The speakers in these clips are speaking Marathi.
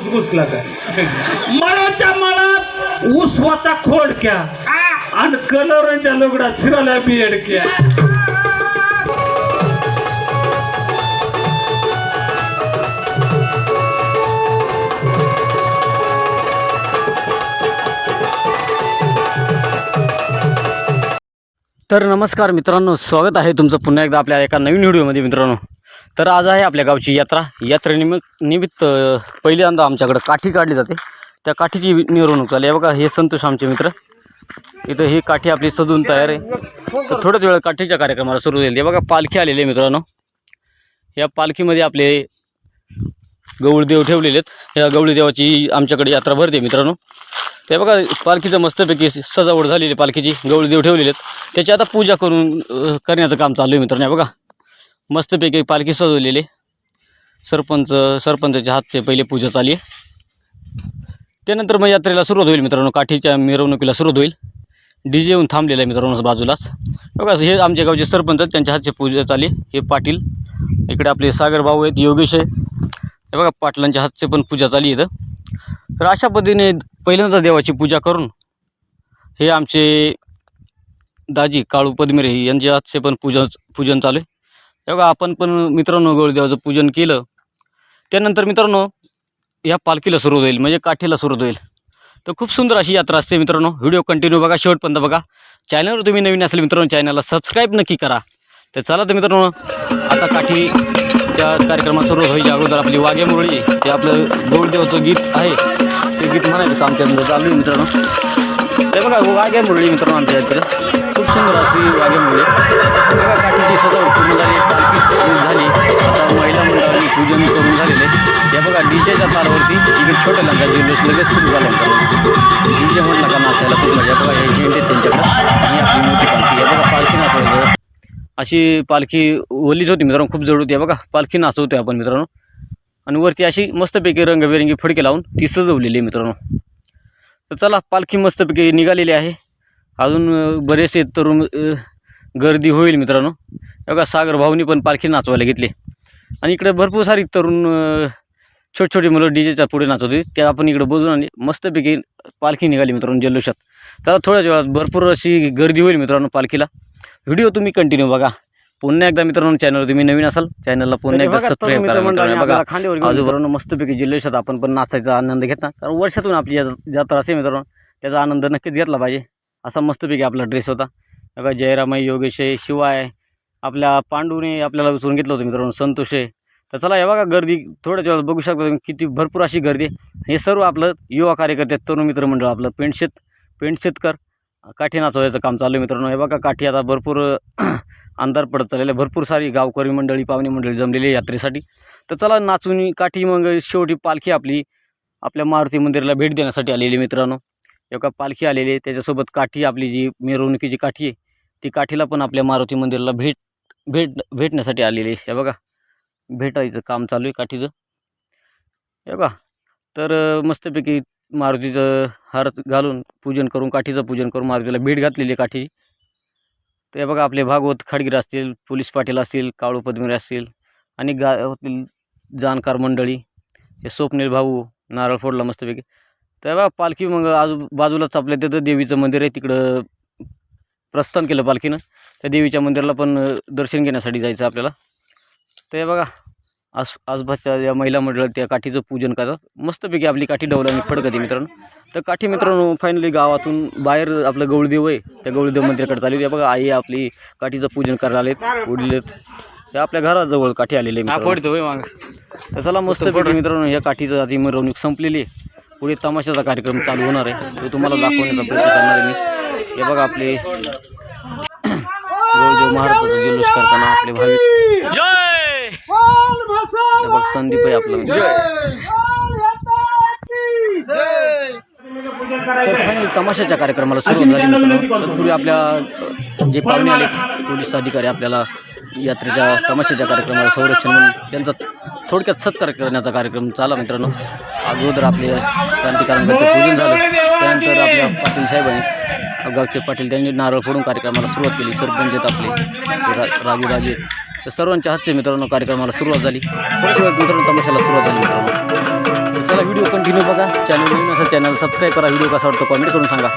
ऊस घुसला का मळाच्या मळात ऊस होता खोडक्या आणि कलरच्या लुगडात शिराला बियडक्या तर नमस्कार मित्रांनो स्वागत आहे तुमचं पुन्हा एकदा आपल्या एका नवीन व्हिडिओमध्ये मित्रांनो. तर आज आहे आपल्या गावची यात्रा. यात्रेनिमित्त निमित्त पहिल्यांदा आमच्याकडं काठी काढली जाते. त्या काठीची मिरवणूक चालली आहे बघा हे संतोष आमचे मित्र. इथं ही काठी आपली सजून तयार आहे. तर थोड्याच वेळ काठीच्या कार्यक्रमाला सुरू होईल. हे बघा पालखी आलेली आहे मित्रांनो. या पालखीमध्ये आपले गवळदेव ठेवलेले आहेत. या गवळी देवाची आमच्याकडे यात्रा भरते मित्रांनो. ते बघा पालखीचं मस्तपैकी सजावट झालेली आहे पालखीची. गवळी देव ठेवलेले आहेत. त्याची आता पूजा करून करण्याचं काम चालू आहे मित्रांनो. बघा. मस्तपैकी पालखी सजवलेली. सरपंच सरपंचाच्या हातचे पहिले पूजा चालली त्यानंतर मग यात्रेला सुरुवात होईल मित्रांनो. काठीच्या मिरवणुकीला सुरुवात होईल. डी जे येऊन थांबलेला आहे मित्रांनो बाजूलाच. बघा हे आमच्या गावचे सरपंच आहेत त्यांच्या हातचे पूजा चालली हे पाटील इकडे आपले सागर भाऊ आहेत योगेश आहे हे बघा पाटलांच्या हातचे पण पूजा चालली आहे इथं. तर अशा पद्धतीने पहिल्यांदा देवाची पूजा करून हे आमचे दाजी काळू पद्मिरे यांच्या हातचे पण पूजन पूजन चालू आहे. बघा आपण पण मित्रांनो गौळदेवाचं पूजन केलं. त्यानंतर मित्रांनो या पालखीला सुरू होईल म्हणजे काठीला सुरू होईल. तर खूप सुंदर अशी यात्रा असते मित्रांनो. व्हिडिओ कंटिन्यू बघा शेवटपर्यंत बघा. चॅनलवर तुम्ही नवीन असेल मित्रांनो चॅनलला सबस्क्राईब नक्की करा. तर चला तर मित्रांनो आता काठी त्या कार्यक्रमात सुरू होईल अगोदर आपली वाघे मुरळी ते आपलं गोळदेवाचं गीत आहे. ते गीत म्हणायचं काम चालू आहे मित्रांनो. ते बघा वाघ्या मुरळी मित्रांनो आमच्या इकडे. सुंदर अशी वाघे काठीची सजावट पूर्ण झाली पालखी झाली. आता महिला मंडळाने पूजन करून झालेले. ते बघा डीजेच्या तारावरती इकडे छोट्या लंका जल्लोष लगेच सुरू झाला मित्रांनो डीजे म्हणला का नाचायला खूप मजा म्हणजे बघा हे झेंडे त्यांच्याकडे. आणि आपली मोठी पालखी. आहे बघा पालखी नाचवायचं अशी पालखी ओलीच होती मित्रांनो खूप जड होती. बघा पालखी नाचवतोय आपण मित्रांनो. आणि वरती अशी मस्तपैकी रंगबेरंगी फडके लावून ती सजवलेली आहे मित्रांनो. तर चला पालखी मस्तपैकी निघालेली आहे. अजून बरेचसे तरुण गर्दी होईल मित्रांनो. बघा सागर भाऊनी पण पालखी नाचवायला घेतली. आणि इकडे भरपूर सारी तरुण छोटी छोटी मुलं डी जेच्या पुढे नाचत होती. त्या आपण इकडे बघून आणि मस्तपैकी पालखी निघाली मित्रांनो जल्लोषात. तर थोड्याच वेळात भरपूर अशी गर्दी होईल मित्रांनो पालखीला. व्हिडिओ तुम्ही कंटिन्यू बघा. पुन्हा एकदा मित्रांनो चॅनल तुम्ही नवीन असाल चॅनलला पुन्हा एकदा सबस्क्राईब करा मित्रांनो. मस्तपैकी जिल्ह्यात आपण पण नाचायचा आनंद घेतला. कारण वर्षातून आपली जत्रा असे मित्रांनो त्याचा आनंद नक्कीच घेतला पाहिजे. असा मस्तपैकी आपला ड्रेस होता. बघा जयरामाई योगेश आहे शिवाय आपल्या पांडूने आपल्याला उचलून घेतलं होतं मित्रांनो संतोष. आहे तर चला हे बघा गर्दी थोड्याच वेळात बघू शकता तुम्ही किती भरपूर अशी गर्दी आहे. हे सर्व आपलं युवा कार्यकर्ते तरुण मित्रमंडळ आपलं पेंटशेत पेंटशेतकर काठी नाचवायचं काम चालू आहे मित्रांनो. हे बघा काठी आता भरपूर अंधार पडत चाललेलं आहे. भरपूर सारी गावकरी मंडळी पाहुणे मंडळी जमलेली आहे यात्रेसाठी. तर चला नाचून काठी मग शेवटी पालखी आपली आपल्या मारुती मंदिराला भेट देण्यासाठी आलेली आहे मित्रांनो. एका पालखी आलेली आहे. त्याच्यासोबत काठी आपली जी मिरवणुकीची काठी आहे ती काठीला पण आपल्या मारुती मंदिरला भेट भेट भेटण्यासाठी आलेली आहे. हे बघा भेटायचं काम चालू आहे काठीचं. हे बघा तर मस्तपैकी मारुतीचं हार घालून पूजन करून काठीचं पूजन करून मारुतीला भेट घातलेली आहे काठीची. तर हे बघा आपले भागवत खाडगीर असतील पोलीस पाटील असतील काळू पद्मिरे असतील आणि गावातील जाणकार मंडळी हे स्वप्नील भाऊ नारळ फोडला मस्तपैकी. तर बघा पालखी मग आजू बाजूलाच आपल्या तिथं देवीचं मंदिर आहे तिकडं प्रस्थान केलं पालखीनं. त्या देवीच्या मंदिराला पण दर्शन घेण्यासाठी जायचं आपल्याला. हे बघा आस आसपासच्या या महिला मंडळात त्या काठीचं पूजन करतात. मस्तपैकी आपली काठी डवलाने फडकते मित्रांनो. तर काठी मित्रांनो फायनली गावातून बाहेर आपलं गौळदेव आहे त्या गौळदेव मंदिराकडे चालली. बघा आई आपली काठीचं पूजन करायला आलेत आहेत. ते आपल्या घराजवळ काठी आलेले मित्रांनो. तर चला मस्त मित्रांनो या काठीचं आधी मिरवणूक संपलेली आहे. पुढे तमाशाचा कार्यक्रम चालू होणार आहे. तो तुम्हाला दाखवण्याचा प्रयत्न करणार आहे मी. हे बघा आपले गौरदेव महाराजाचा जल्लोष करताना आपले भाविक हे बघ संदीप आहे आपलं. तर तमाशाच्या कार्यक्रमाला सुरुवात झाली तत्पूर्वी आपल्या जे पाहुणे आले पोलीस अधिकारी आपल्याला यात्रेच्या तमाशाच्या कार्यक्रमाला संरक्षण म्हणून त्यांचा थोडक्यात सत्कार करण्याचा कार्यक्रम चाला मित्रांनो. अगोदर आपले क्रांतिकारांचं पूजन झालं. त्यानंतर आपल्या पाटील साहेबांनी गावचे पाटील त्यांनी नारळ फोडून कार्यक्रमाला सुरुवात केली. सरपंच आहेत आपले राजू राजे तर सर्वांच्या हातचे मित्रांनो कार्यक्रमाला सुरुवात झाली. थोड्या मित्रांनो तमाशाला सुरुवात झाली मित्रांनो. चला व्हिडिओ कंटिन्यू बघा. चॅनल नवीन असेल चॅनल सबस्क्राईब करा. व्हिडिओ कसा वाटतो कॉमेंट करून सांगा.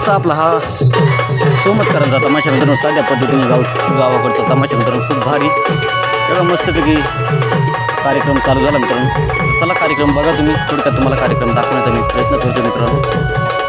असा आपला हा सोमतकरांचा तमाशा मित्रांनो साध्या पद्धतीने गाव गावाकडचा तमाशा मित्रांनो खूप भारी. तेव्हा मस्तपैकी कार्यक्रम चालू झाला मित्रांनो. चला कार्यक्रम बघा तुम्ही. थोडक्यात तुम्हाला कार्यक्रम दाखवण्याचा मी प्रयत्न करतो मित्रांनो.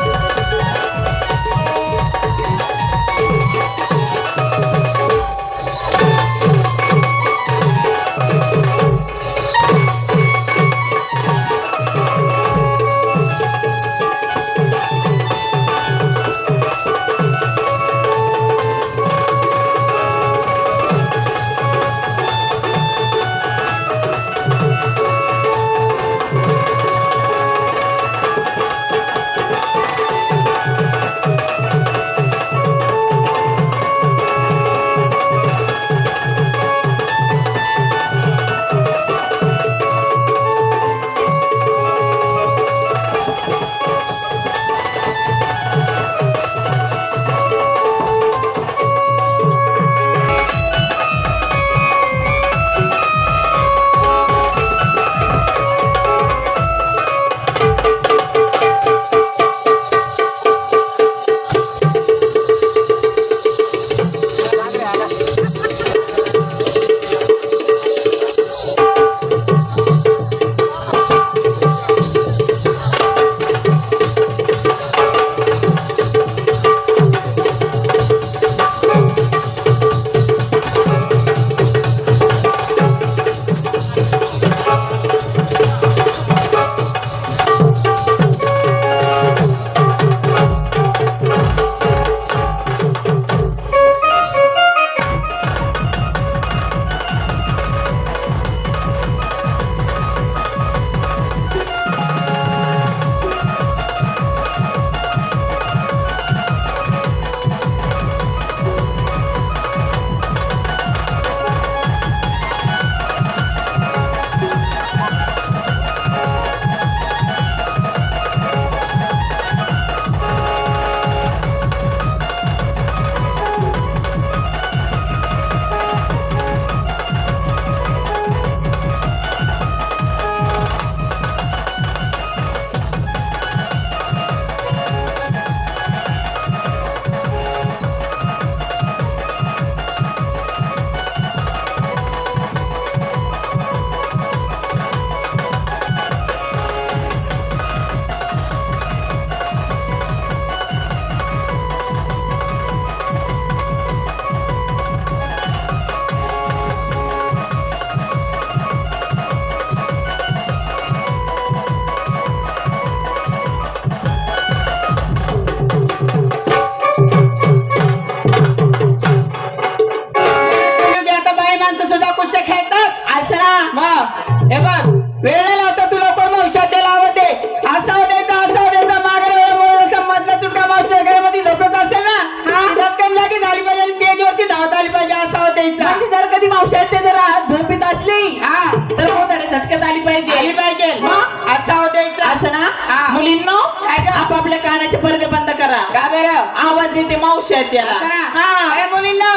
आवाज देते मावशी आहे त्याला? हा मुलींनो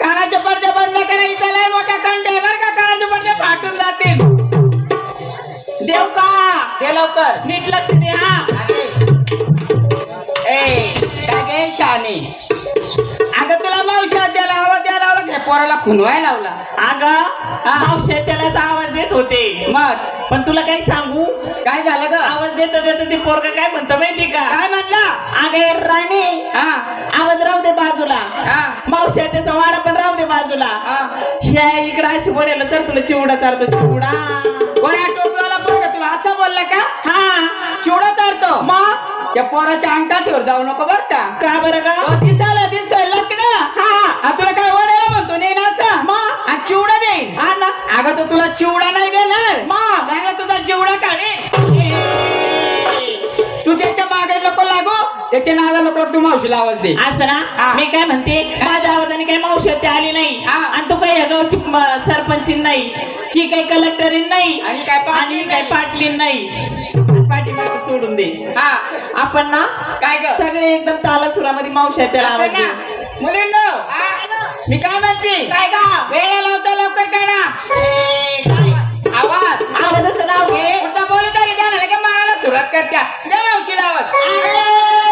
कानाचे पडदे बंद करायचं लय मोठा कंट आहे बरं का कानाचे पडदे फाटून जातील. देव का? ते लवकर. नीट लक्ष दे हा ए काय शाने अगं तुला मावशा द्यायला आवाज द्यायला लावला काय पोराला खुनवाय लावला? अगं मावशी आहे त्यालाच आवाज देत होते. मग? पण तुला काही सांगू? काय झालं ग? आवाज देत देत ते पोरग काय म्हणतं माहिती का? काय म्हणला? अगे राणी हा? आवाज राहू दे बाजूला. हा? मावशी आहे त्याचा वाडा पण राहू दे बाजूला. हा? ह्या इकडं अशी पडेल तर तुला चिवडा चालतो चिवडा. कोण्या टोपलाला पोरगा तुला असं बोलला का? हा. चिवडा चालतो मग? त्या पोराच्या अंगठाठीवर जाऊ नको बर का? का बरं का? तो दिसायला दिसतोय लग्न हा. आ, तुला काय वडायला म्हणतो नाही ना असं? मग आ, चिवडा देईन हा ना. अगं तो तुला चिवडा नाही देणार. मग चांगला तुझा चिवडा काढे. तू त्याच्यामागे नको लागू. त्याच्या नावाला नको तू मावशीला आवाज दे. असं ना? हा. मी काय म्हणते माझ्या आवाजाने काही मावशी आली नाही. हा. आणि तू काही या गावची म, सरपंचीन नाही. की काही कलेक्टरीन नाही. आणि काय आणि काही नाही. पाटलीन नाही. सोडून दे. हा आपण ना काय ग? सगळे एकदम ताला सुरामध्ये मावशी आहे त्याला आवाज देऊ. मुलींनो मी काय म्हणते? काय का वेळा लावता लवकर काढा आवाज. आवाजाचं नाव घे. पुढचा बोलू तरी द्या ना का मला सुरुवात करत्या. द्या मावशीला आवाज.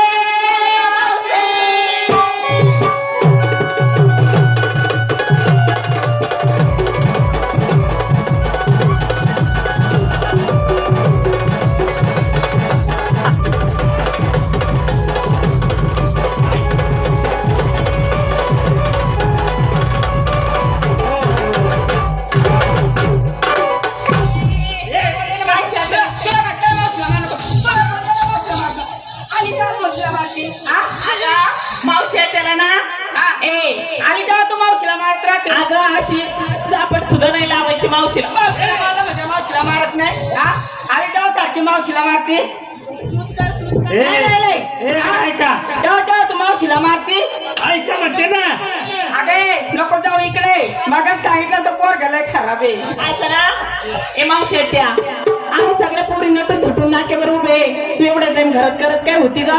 त्या आम्ही सगळ्या पोरी नटून थुटून नाक्यावर उभे तू एवढ्या टाइम घरात करत काय होती का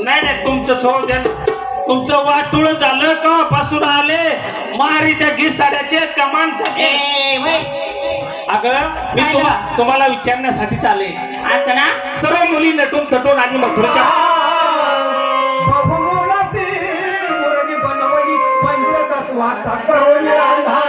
नाही नाही तुमचं सोड द्या. तुमचं वाटुळ झालं का पासून आले. मारी त्या का माणसाचे ए वै अगं मी काय तुम्हा- गं? तुम्हाला विचारण्यासाठी चाले असं ना? सर्व मुली नटून तटून आणि मथुरच्या पंचतत्वाचा करून आधार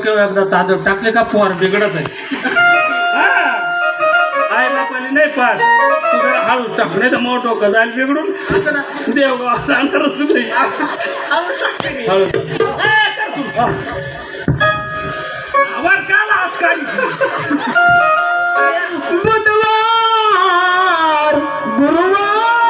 डोक्यावर एकदा तांदूळ टाकले का पोर बिघडत आहे. हा. आई बापाने नाही जरा हळूच टाक नाही तर मोठं डोकं जाईल बिघडून. देवगाव सांगणारच नाही. हळू. आवाज गुरुवार.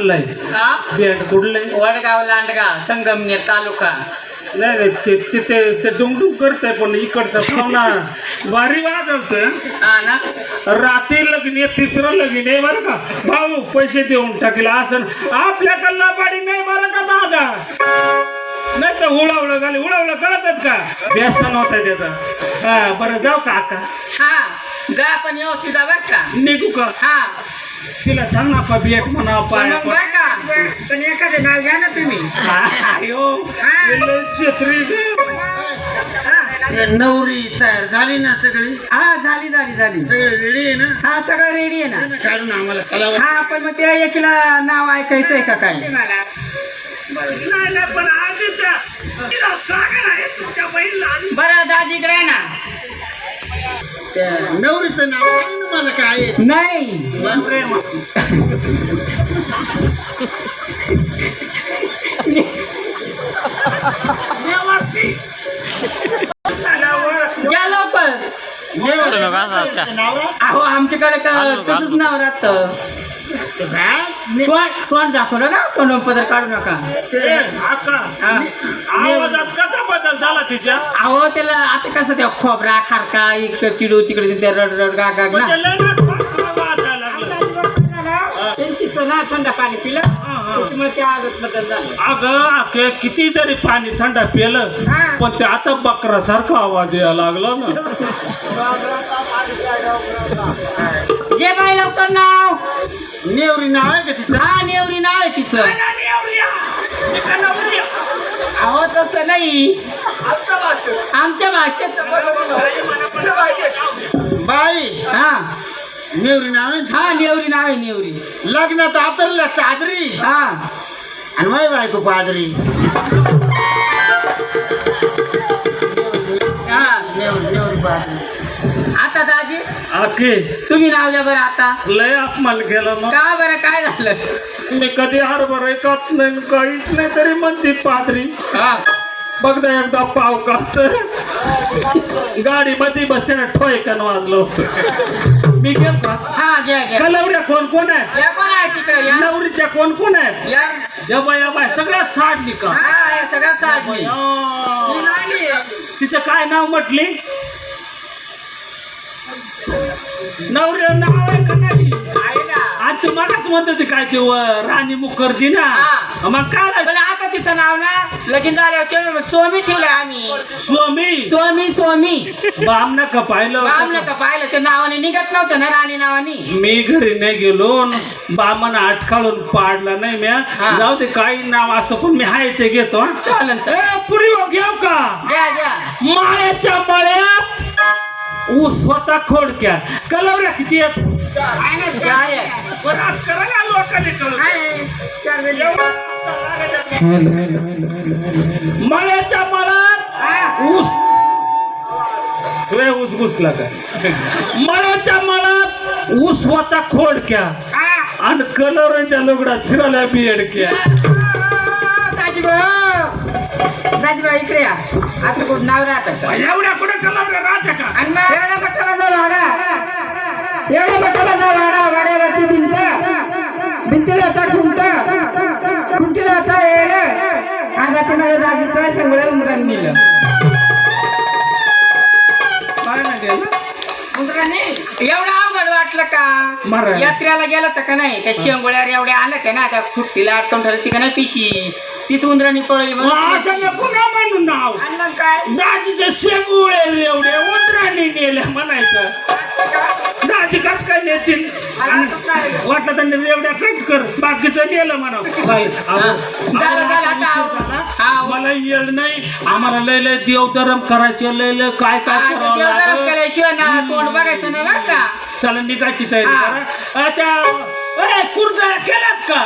आणलंय बियाड कुठलंय? वडगाव लांडगा संगमनेर तालुका. नाही नाही ते ते- ते डुंगडुंग करतंय पण इकडचं पाहुणा भारी वाजवत हा. ना? रात्री लगीन आहे तिसरं लगीन आहे बरं का? भाऊ पैसे देऊन टाकेल असं आपल्या कल्ला पाडी नाही बरं का दादा? नाही तर उळावलं झाले. उळावलं कळतच का? व्यसन होत त्याचा. हा बरं जाऊ का अक्का? हा जा पण व्यवस्थित जा बर का? निघू का? हा. तिला सांग ना बेट म्हणा पाय मग जा का? पण एखादं नाव घ्या ना तुम्ही. आयो छत्री नवरी तयार झाली ना सगळी? हा झाली झाली झाली. सगळी रेडी आहे ना? हा सगळं रेडी आहे ना. काढून आम्हाला चला हा पण मग त्या एकीला नाव ऐकायचंय का काय? पण तिला तुमच्या बहिणीला बरं दाजी इकडे आहे ना. त्या नवरीचं नाव मला काय आहे. नाही प्रेम देवाची. झाल्यावर या लवकर नवरीचं नाव आहे? अहो आमच्याकडे का- तसंच नाव राहतं. ते काय? ने- तोंड तोंड दाखवू नका तोंड पदर काढू नका. हा. आवाजात कसा बदल झाला तिच्या? अहो त्याला आता कसं त्या खोबरा खारका इकडे चिडू तिकडे रड रड गा गा ना. त्यांची ना थंड पाणी पिलं. त्याच्यामुळे त्या आगत बदल झालं. अगं अखे किती जरी पाणी थंड पिलं हा. पण ते आता बकरासारखा आवाज यायला लागला ना. जे बाई लवकर नाव. नेवरी नाव आहे का तिचं? हा नेवरी नाव आहे तिचं. अहो तसं नाही. आमच्या भाषेत. बाई हा. नेवरी नाव आहे हा नेवरी नाव आहे नेवरी. लग्नात आतरल्या चादरी. हा. आणि माय बायको पादरी. हा. नेवरी नेवरी पादरी. आता दाजी? आखे तुम्ही नाव द्या बरं आता. लय अपमान केला ना. का बरं? काय झालं? मी कधी हरभर ऐकत नाही काहीच नाही तरी म्हणते पादरी. हा. बघ ना एकदा पाव कास्त गाडी मध्ये बसताना ठोयकन वाजलं. मी गेल का हा घ्या घ्या कलवऱ्या कोण कोण आहे? या कोण आहे तिकडे? या. नवरीच्या कोण कोण आहे? या. या बाय या बाय सगळ्या साडली का? हा या सगळ्या साडी अं, तिचं काय नाव म्हटली? नवरी नाव आहे का नाही? तू मगाच म्हणत होती काय ते व, राणी मुखर्जी ना? हा. मग काय पण आता तिचं नाव ना लगीन झाल्यावर स्वामी ठेवलं आम्ही. स्वामी? स्वामी स्वामी. बाम का पाहिलं होतं? नका पाहिलं. त्या नावाने निघत नव्हतं ना राणी नावाने. मी घरी नाही गेलो. न बामन अटकाळून पाडला नाही म्या. हा. जाऊ दे काही नाव असं पण मी हाय ते घेतो हं. चालन. ए, पुरी हो, घेऊ का? द्या द्या. माळ्याच्या मळ्यात. ऊस होता खोडक्या. कलवऱ्या किती आहेत? आहे. करा ना लोकांनी वेळी. मळ्याच्या मळ्यात ऊस. वे ऊस घुसला का? मळ्याच्या मळ्यात ऊस होता खोडक्या. आणि कलवऱ्याच्या लुगडात शिराल्या बियडक्या. दाजीभाऊ दाजीभाऊ इकडे या. आता कोण नाव राहत एवढ्या कुठे कलवऱ्या राहत्या का? आणि मग एवढ्या पट्ट्याला जाऊ बघा. एवढा मोठा बघा वाडा. वाड्यावरती भिंत. भिंतीला आता खुंट. खुंटीला आता येड आता ते माझ्या दाजीचं सगळं उमरण दिलं काय नाही गेलं? एवढं अवघड वाटलं का. यात्रेला गेलं तर का नाही? त्या शेंगोळ्यावर एवढ्या आलं का ना त्या खुट्टीला अटकून ठरली का नाही पिशी. तीच उंदरांनी पळली म्हणून नाव. आणि काय? दाजीचे शेंगुळे एवढे उंदरांनी नेले म्हणायचं. दाजी कच काय नेतील आणि वाटलं त्यांनी एवढ्या कट कर. बाकीचं नेलं म्हणा. झालं, झालं, आता. हा. मला नाही. आम्हाला लय लय देवधर्म करायचे लय लय काय काय करावं देवदारात लागलं. केल्याशिवाय ना तोंड बघायचं नाही बरं का? चला निघायची तयारी हा. करा. अ, त्या अरे कुर्ता केल्यात का?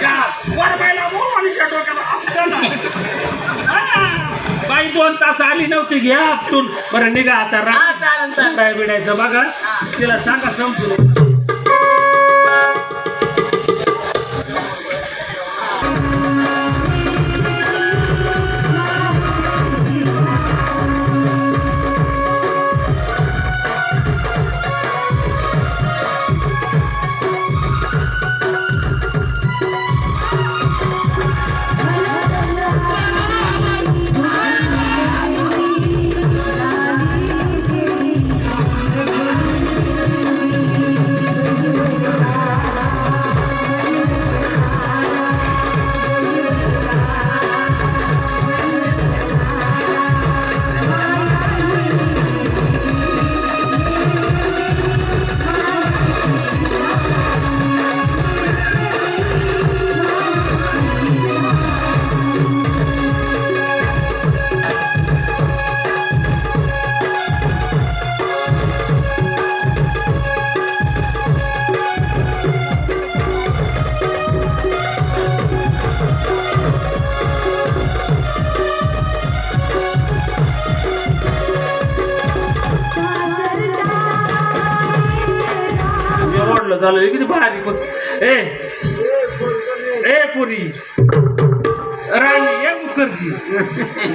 त्या वरबाईला मोहनीच्या डोक्याला. बाई दोन तास आली नव्हती घ्या आपटून बरं निघा आता हा चालेल बिडायचं. बघा तिला सांगा समजून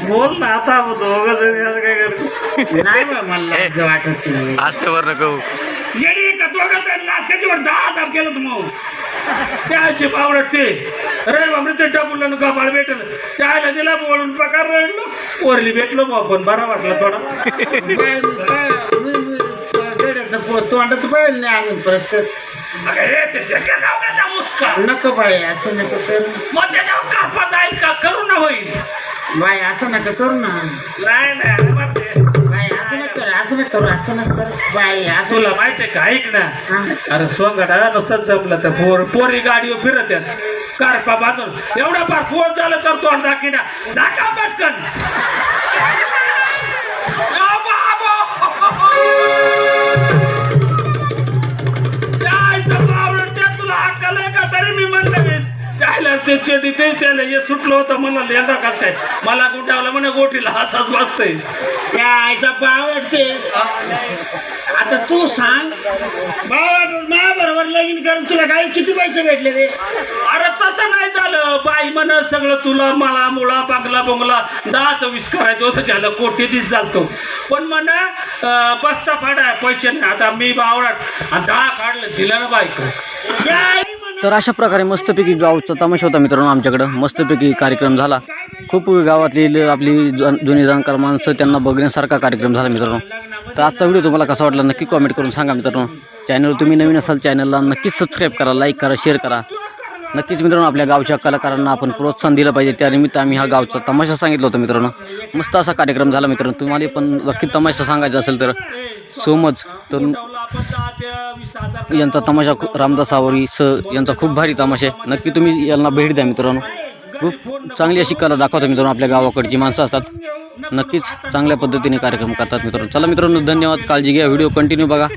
बोल ना आता दोघं जणी असं काय करतो? नाही बा, मला लाज वाटत नाही. आजच्यावर नको. येडी का दोघं जण लाच वर दहा हजार केलं तू मग. त्याचे पावडं ते. रे बाबा ते डबुल कपाळ भेटलं. त्याला दिला बोलून प्रकार राहिलो. पोरली भेटलो बा पण बरा वाटला थोडा. बाय, बाय, मी- मी- गड्याचं पो- तोंडाचं पाहिलं नाही अजून प्रश्न अरे रे, ते त्याच्या नावाचा मुस्का नको बाई असं नको करू. मग त्याच्यावर कापा जाईल का? करू ना होईल. बाई असं नका करू ना. नाही नाही अरे बापरे. बाई असं नका करू असं नका करू असं नका करू. बाई असं तुला माहितीये का? ऐक ना. हा. अरे सोंगाडा नुसतं जमलं तर पोर पोरी गाडीवर फिरत आहेत. कारपा बांधून एवढा फार पोर झालं तर तोंड दाखिना दाखा पटकन. ते चेडी ते त्याला हे सुटलं होतं म्हणलं लेंदा कसं आहे मला गुटावलं म्हणे गोटीला हसाच वाजतंय त्या आईचा आवडते आता तू सांग. माझ्या बरोबर लगीन करून तुला काय किती पैसे भेटले रे? अरे तसं नाही झालं. बाई म्हण सगळं तुला मला मुळा बांगला बोंगला दहाच वीस करायचं होतं त्याला कोटी दिस चालतो पण म्हण बस्ता फाडा पैसे नाही. आता मी बावडात आणि दहा काढलं दिलं ना बाईक तर अशा प्रकारे मस्तपैकी गावचा तमाशा होता मित्रांनो आमच्याकडं. मस्तपैकी कार्यक्रम झाला. खूप गावातली आपली जुनी जाणकार माणसं त्यांना बघण्यासारखा कार्यक्रम झाला मित्रांनो. तर आजचा व्हिडिओ तुम्हाला कसा वाटला नक्की कॉमेंट करून सांगा मित्रांनो. चॅनल तुम्ही नवीन असाल चॅनलला नक्कीच सबस्क्राईब करा लाईक करा शेअर करा. नक्कीच मित्रांनो आपल्या गावच्या कलाकारांना आपण प्रोत्साहन दिलं पाहिजे. त्यानिमित्त आम्ही हा गावचा तमाशा सांगितलं होतं मित्रांनो. मस्त असा कार्यक्रम झाला मित्रांनो. तुम्हाला पण नक्की तमाशा सांगायचा असेल तर सो मच तर यांचा तमाशा रामदास आवरी स यांचा खूप भारी तमाशा आहे. नक्की तुम्ही यांना भेट द्या मित्रांनो. खूप चांगली अशी कला दाखवतात मित्रांनो आपल्या गावाकडची माणसं असतात. नक्कीच चांगल्या पद्धतीने कार्यक्रम करतात मित्रांनो. चला मित्रांनो धन्यवाद. काळजी घ्या. व्हिडिओ कंटिन्यू बघा.